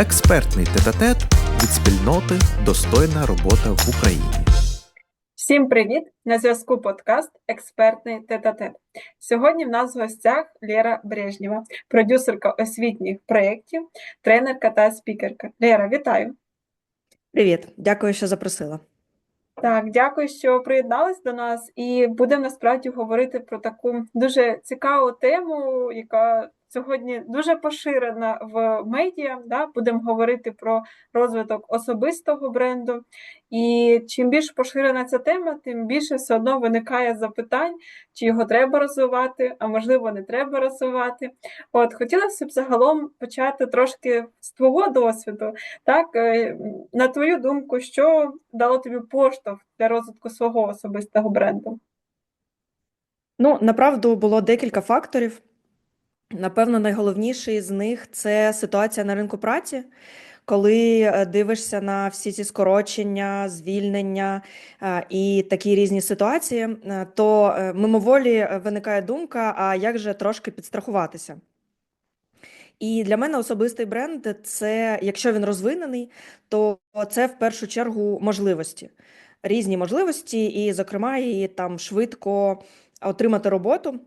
Експертний тет-а-тет від спільноти Достойна робота в Україні. Всім привіт! На зв'язку подкаст Експертний тет-а-тет. Сьогодні в нас в гостях Лера Брежнєва, продюсерка освітніх проєктів, тренерка та спікерка. Лера, вітаю! Привіт, дякую, що запросила. Так, дякую, що приєднались до нас, і будемо насправді говорити про таку дуже цікаву тему, яка сьогодні дуже поширена в медіа. Да? Будемо говорити про розвиток особистого бренду. І чим більш поширена ця тема, тим більше все одно виникає запитань, чи його треба розвивати, а можливо, не треба розвивати. От хотілося б загалом почати трошки з твого досвіду. Так, е, на твою думку, що дало тобі поштовх для розвитку свого особистого бренду? Ну, направду було декілька факторів. Напевно, найголовніший з них це ситуація на ринку праці, коли е, дивишся на всі ці скорочення, звільнення е, і такі різні ситуації, е, то мимоволі виникає думка: а як же трошки підстрахуватися? І для мене особистий бренд це, якщо він розвинений, то це в першу чергу можливості, різні можливості, і, зокрема, і там швидко отримати роботу.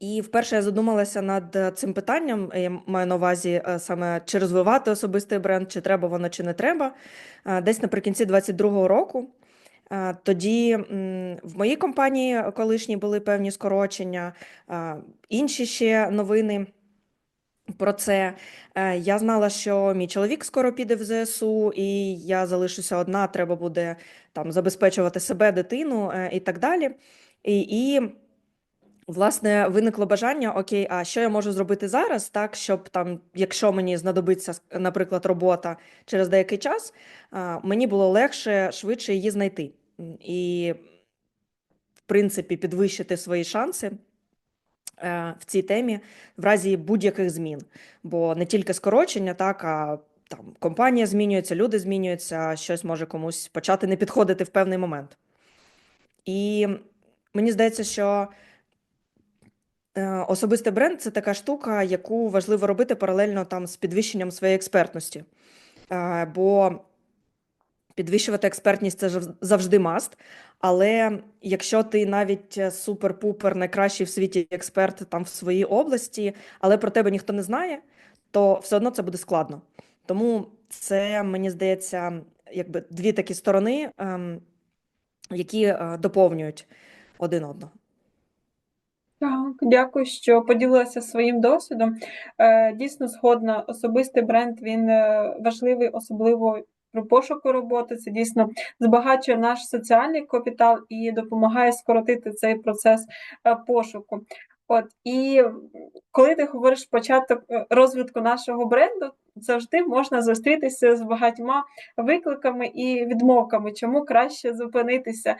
І вперше я задумалася над е, цим питанням. Я маю на увазі е, саме чи розвивати особистий бренд, чи треба воно, чи не треба. Е, десь наприкінці 22-го року. Тоді в моїй компанії колишній були певні скорочення, інші ще новини. Про це я знала, що мій чоловік скоро піде в ЗСУ, і я залишуся одна. Треба буде там забезпечувати себе, дитину і так далі. І, і Власне, виникло бажання: окей, а що я можу зробити зараз, так щоб там, якщо мені знадобиться, наприклад, робота через деякий час, мені було легше швидше її знайти і, в принципі, підвищити свої шанси е, в цій темі в разі будь-яких змін. Бо не тільки скорочення, так а там компанія змінюється, люди змінюються, щось може комусь почати не підходити в певний момент. І мені здається, що. Е, особистий бренд це така штука, яку важливо робити паралельно там з підвищенням своєї експертності. Е, бо підвищувати експертність це завжди маст. Але якщо ти навіть супер-пупер найкращий в світі експерт там в своїй області, але про тебе ніхто не знає, то все одно це буде складно. Тому це мені здається, якби дві такі сторони, ем, які е, доповнюють один одного. Так, дякую, що поділилася своїм досвідом. Е, дійсно, згодна, особистий бренд він е, важливий, особливо про пошуку роботи. Це дійсно збагачує наш соціальний капітал і допомагає скоротити цей процес е, пошуку. От і коли ти говориш початок розвитку нашого бренду, завжди можна зустрітися з багатьма викликами і відмовками, чому краще зупинитися.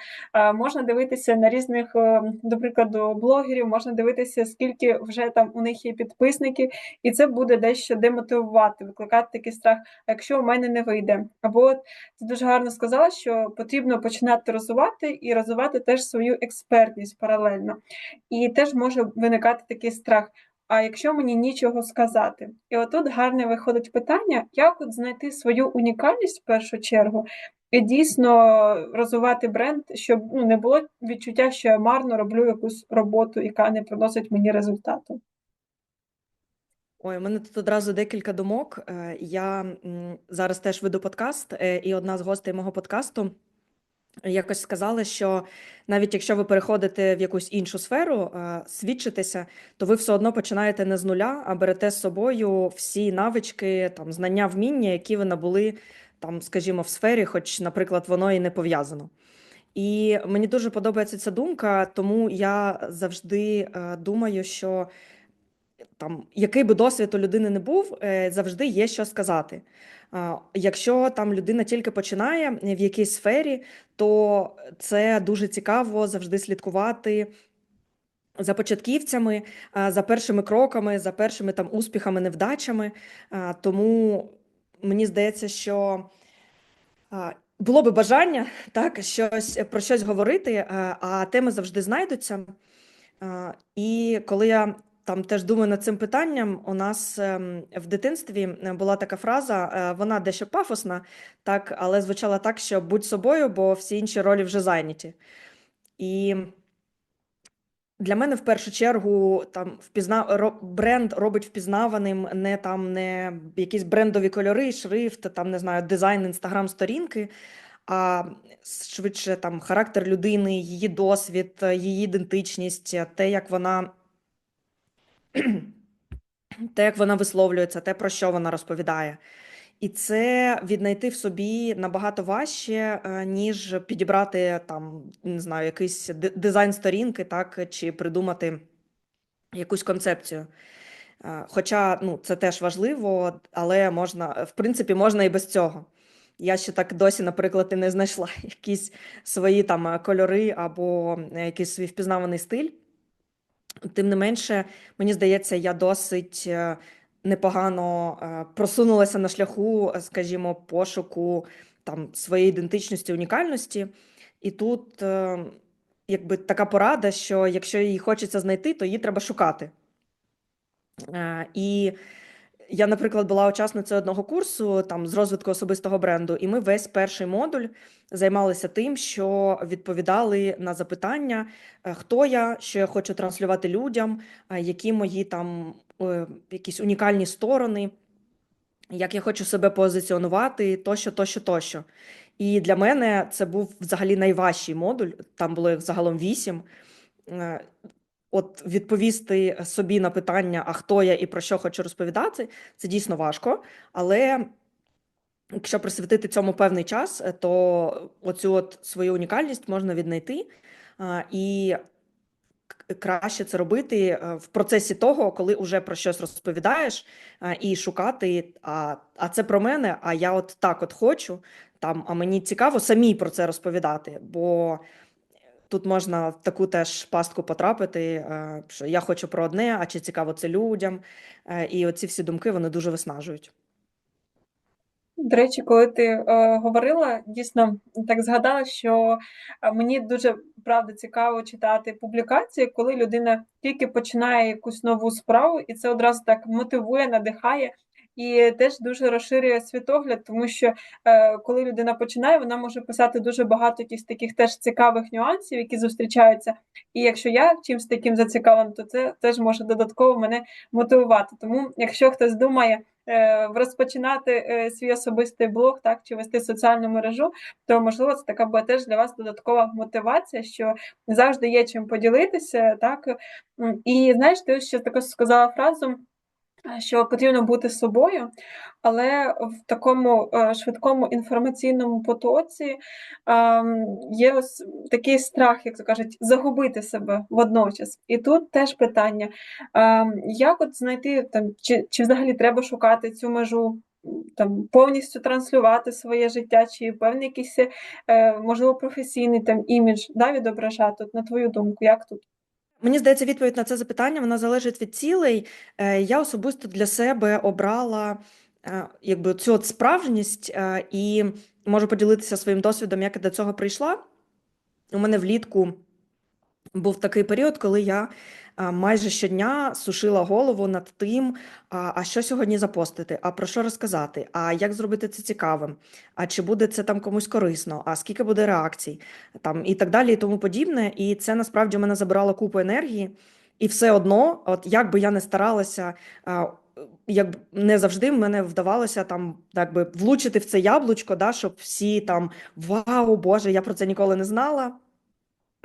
Можна дивитися на різних, е, до прикладу, блогерів, можна дивитися, скільки вже там у них є підписників, і це буде дещо демотивувати, викликати такий страх, якщо в мене не вийде. Або ти дуже гарно сказала, що потрібно починати розвивати і розвивати теж свою експертність паралельно. І теж може виникати такий страх а якщо мені нічого сказати. І отут гарне виходить питання, як от знайти свою унікальність в першу чергу і дійсно розвивати бренд, щоб ну, не було відчуття, що я марно роблю якусь роботу, яка не приносить мені результату. Ой, у мене тут одразу декілька думок. Е, я зараз теж веду подкаст, е, і одна з гостей мого подкасту якось сказали, що навіть якщо ви переходите в якусь іншу сферу, е, свідчитися, то ви все одно починаєте не з нуля, а берете з собою всі навички, там знання, вміння, які ви набули там, скажімо, в сфері, хоч, наприклад, воно і не пов'язано. І мені дуже подобається ця думка, тому я завжди е, думаю, що там який би досвід у людини не був, е, завжди є що сказати. Якщо там людина тільки починає в якійсь сфері, то це дуже цікаво завжди слідкувати. За початківцями, за першими кроками, за першими там успіхами, невдачами. Тому мені здається, що було би бажання так, щось про щось говорити, а теми завжди знайдуться. І коли я там теж думаю над цим питанням. У нас ем, в дитинстві е, була така фраза, е, вона дещо пафосна, так, але звучала так, що будь собою, бо всі інші ролі вже зайняті. І для мене в першу чергу там впізна... бренд робить впізнаваним не там не якісь брендові кольори, шрифт, там не знаю, дизайн інстаграм-сторінки, а швидше там характер людини, її досвід, її ідентичність, те, як вона те, як вона висловлюється, те, про що вона розповідає. І це віднайти в собі набагато важче, е, ніж підібрати там, не знаю, якийсь дизайн сторінки, так, чи придумати якусь концепцію. Е, Хоча ну, це теж важливо, але можна, в принципі, можна і без цього. Я ще так досі, наприклад, і не знайшла якісь свої там кольори або е, якийсь свій впізнаваний стиль. Тим не менше, мені здається, я досить е, непогано е, просунулася на шляху, скажімо, пошуку там своєї ідентичності, унікальності. І тут е, якби така порада, що якщо її хочеться знайти, то її треба шукати. І я, наприклад, була учасницею одного курсу там з розвитку особистого бренду, і ми весь перший модуль займалися тим, що відповідали на запитання, е, хто я, що я хочу транслювати людям, е, які мої там е, якісь унікальні сторони, як я хочу себе позиціонувати, тощо, тощо, тощо. І для мене це був взагалі найважчий модуль, там було їх загалом вісім. От відповісти собі на питання, а хто я і про що хочу розповідати, це дійсно важко. Але якщо присвятити цьому певний час, то оцю от свою унікальність можна віднайти. І краще це робити е, в процесі того, коли вже про щось розповідаєш, і шукати, а, а це про мене, а я от так от хочу, там, а мені цікаво самі про це розповідати, бо тут можна в таку теж пастку потрапити, е, що я хочу про одне, а чи цікаво це людям. Е, І оці всі думки вони дуже виснажують. До речі, коли ти е, говорила, дійсно так згадала, що е, мені дуже правда цікаво читати публікації, коли людина тільки починає якусь нову справу, і це одразу так мотивує, надихає. І теж дуже розширює світогляд, тому що е, коли людина починає, вона може писати дуже багато якихось таких теж цікавих нюансів, які зустрічаються. І якщо я чимось таким зацікавлена, то це теж може додатково мене мотивувати. Тому, якщо хтось думає е, розпочинати е, свій особистий блог, так чи вести соціальну мережу, то можливо це така буде теж для вас додаткова мотивація, що завжди є чим поділитися. Так і знаєш, ти ще також сказала фразу. Що потрібно бути собою, але в такому е, швидкому інформаційному потоці ем, є ось такий страх, як то кажуть, загубити себе водночас. І тут теж питання: ем, як от знайти там, чи, чи взагалі треба шукати цю межу, там повністю транслювати своє життя, чи певний якийсь, е, можливо, професійний там імідж да, відображати? На твою думку, як тут? Мені здається, відповідь на це запитання вона залежить від цілей. Е, Я особисто для себе обрала е, якби цю от справжність е, і можу поділитися своїм досвідом, як я до цього прийшла. У мене влітку був такий період, коли я майже щодня сушила голову над тим, а, що сьогодні запостити, а про що розказати, а як зробити це цікавим, а чи буде це там комусь корисно, а скільки буде реакцій, там і так далі, і тому подібне. І це насправді мене забирало купу енергії. І все одно, от як би я не старалася, як не завжди в мене вдавалося там так би влучити в це яблучко, да, щоб всі там вау, Боже, я про це ніколи не знала.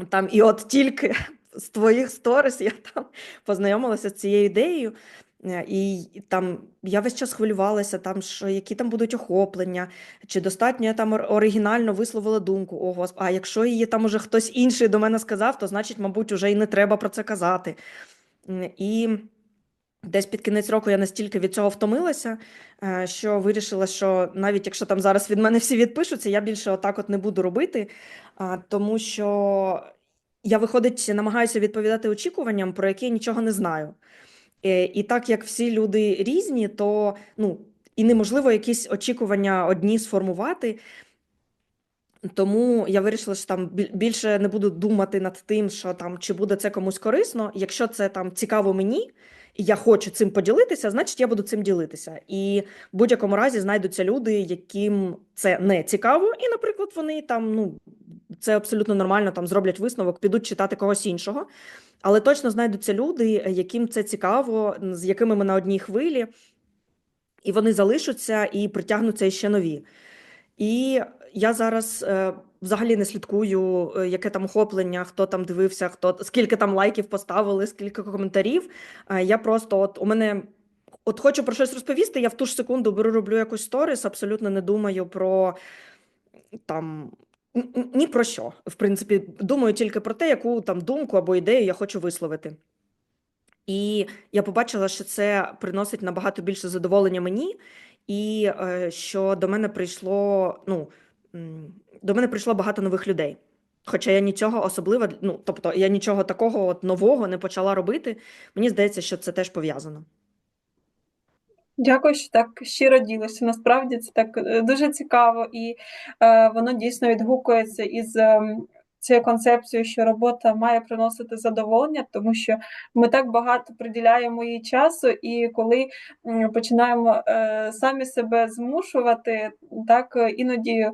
Там, і от тільки з твоїх сторіс я там познайомилася з цією ідеєю, е, і там я весь час хвилювалася, там, що які там будуть охоплення, чи достатньо я там оригінально висловила думку. О, Госп... А якщо її там уже хтось інший до мене сказав, то значить, мабуть, уже і не треба про це казати. І десь під кінець року я настільки від цього втомилася, е, що вирішила, що навіть якщо там зараз від мене всі відпишуться, я більше отак от не буду робити, тому що я, виходить, намагаюся відповідати очікуванням, про які я нічого не знаю. Е, І так як всі люди різні, то ну, і неможливо якісь очікування одні сформувати. Тому я вирішила, що там більше не буду думати над тим, що там чи буде це комусь корисно. Якщо це там цікаво мені, і я хочу цим поділитися, значить я буду цим ділитися. І в будь-якому разі знайдуться люди, яким це не цікаво, і, наприклад, вони там ну це абсолютно нормально, там зроблять висновок, підуть читати когось іншого. Але точно знайдуться люди, яким це цікаво, з якими ми на одній хвилі, і вони залишаться і притягнуться ще нові. І я зараз е, взагалі не слідкую, е, яке там охоплення, хто там дивився, хто скільки там лайків поставили, скільки коментарів. Е, я просто от у мене. От хочу про щось розповісти, я в ту ж секунду беру, роблю якусь сторіс, абсолютно не думаю про там ні про що. В принципі, думаю тільки про те, яку там думку або ідею я хочу висловити. І я побачила, що це приносить набагато більше задоволення мені, і е, що до мене прийшло, ну, до мене прийшло багато нових людей. Хоча я нічого особливо, ну тобто я нічого такого от нового не почала робити. Мені здається, що це теж пов'язано. Дякую, що так щиро ділишся. Насправді це так е, дуже цікаво, і е, воно дійсно відгукується із е, цією концепцією, що робота має приносити задоволення, тому що ми так багато приділяємо їй часу, і коли починаємо е, самі себе змушувати, так іноді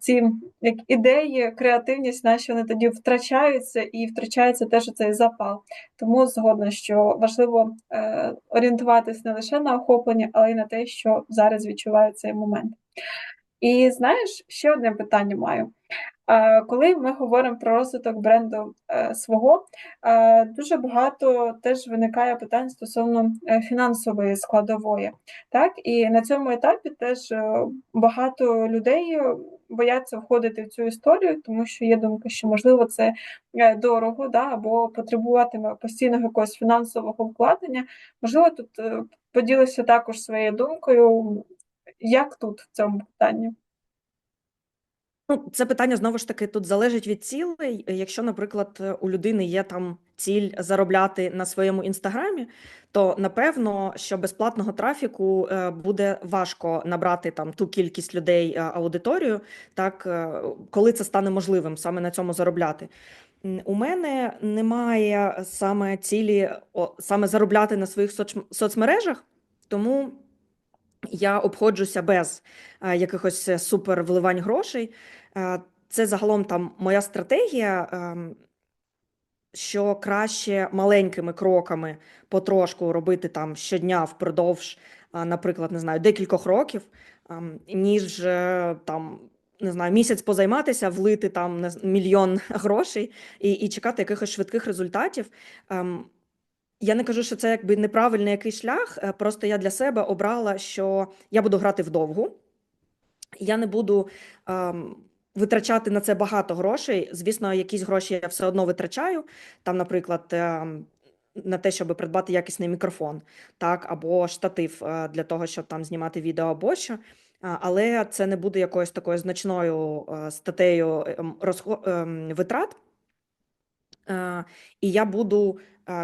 ці як ідеї, креативність наші вони тоді втрачаються і втрачається теж цей запал. Тому згодна, що важливо е, орієнтуватись не лише на охоплення, але й на те, що зараз відчуває цей момент. І знаєш, ще одне питання маю. Коли ми говоримо про розвиток бренду е, свого, е, дуже багато теж виникає питань стосовно е, фінансової складової. Так І на цьому етапі теж багато людей бояться входити в цю історію, тому що є думка, що можливо це дорого, да, або потребуватиме постійного якогось фінансового вкладення. Можливо, тут поділися також своєю думкою, як тут в цьому питанні. Ну, це питання знову ж таки тут залежить від цілей. Якщо, наприклад, у людини є там ціль заробляти на своєму інстаграмі, то напевно, що безплатного трафіку е, буде важко набрати там ту кількість людей е, аудиторію, так е, коли це стане можливим саме на цьому заробляти. У мене немає саме цілі саме заробляти на своїх соцмережах, тому я обходжуся без е, якихось е, супер вливань грошей. Е, це загалом там моя стратегія, ем, що краще маленькими кроками потрошку робити там щодня впродовж, наприклад, не знаю, декількох років, ем, ніж там. Не знаю, місяць позайматися, влити там мільйон грошей і і чекати якихось швидких результатів. Я не кажу, що це якби неправильний якийсь шлях. Е, просто я для себе обрала, що я буду грати вдовгу. Я не буду ем, витрачати на це багато грошей. Звісно, якісь гроші я все одно витрачаю. Там, наприклад, ем, на те, щоб придбати якісний мікрофон, так, або штатив е, для того, щоб там знімати відео або що. Але це не буде якоюсь такою значною е, статтею ем, витрат. І я буду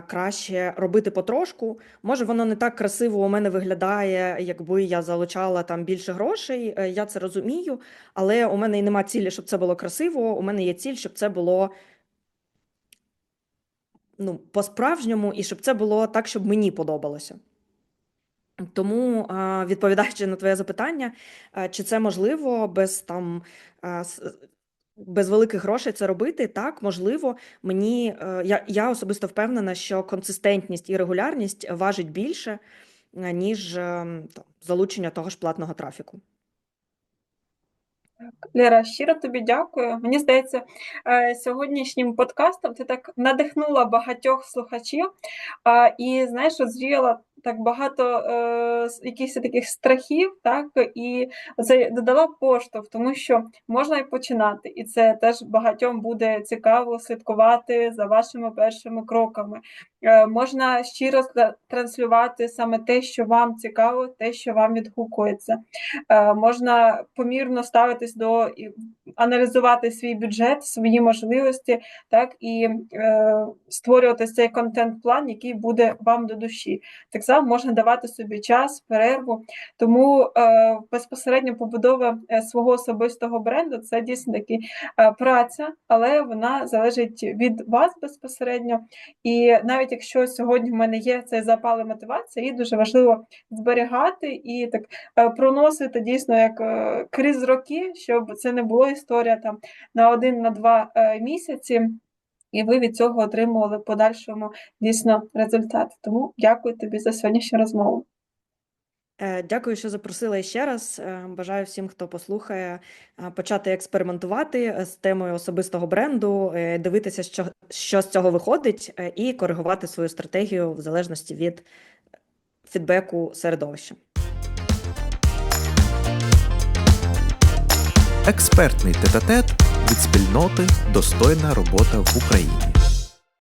краще робити потрошку. Може, воно не так красиво у мене виглядає, якби я залучала там більше грошей. Е, я це розумію, але у мене і нема цілі, щоб це було красиво. У мене є ціль, щоб це було ну, по-справжньому, і щоб це було так, щоб мені подобалося. Тому, відповідаючи на твоє запитання, е, чи це можливо без там без великих грошей це робити, так можливо, мені е, я я особисто впевнена, що консистентність і регулярність важить більше, е, ніж ем, там, залучення того ж платного трафіку. Лера, щиро тобі дякую. Мені здається, е, сьогоднішнім подкастом ти так надихнула багатьох слухачів і знаєш, розвіяла так багато е, якихось таких страхів, так і це додала поштовх, тому що можна і починати, і це теж багатьом буде цікаво слідкувати за вашими першими кроками. Е, Можна щиро транслювати саме те, що вам цікаво, те, що вам відгукується. Можна помірно ставити готуватись до аналізувати свій бюджет, свої можливості, так і е, створювати цей контент-план, який буде вам до душі. Так само можна давати собі час, перерву. Тому е, безпосередньо побудова е, свого особистого бренду це дійсно таки е, праця, але вона залежить від вас безпосередньо. І навіть якщо сьогодні в мене є цей запал і мотивація, її дуже важливо зберігати і так е, проносити дійсно як крізь роки, щоб це не було історія там на один на два е, місяці. І ви від цього отримували в подальшому дійсно результат. Тому дякую тобі за сьогоднішню розмову. Е, Дякую, що запросила ще раз. Е, Бажаю всім, хто послухає, почати експериментувати з темою особистого бренду, дивитися, що, що з цього виходить, і коригувати свою стратегію в залежності від фідбеку середовища. Експертний тет-а-тет від спільноти Достойна робота в Україні.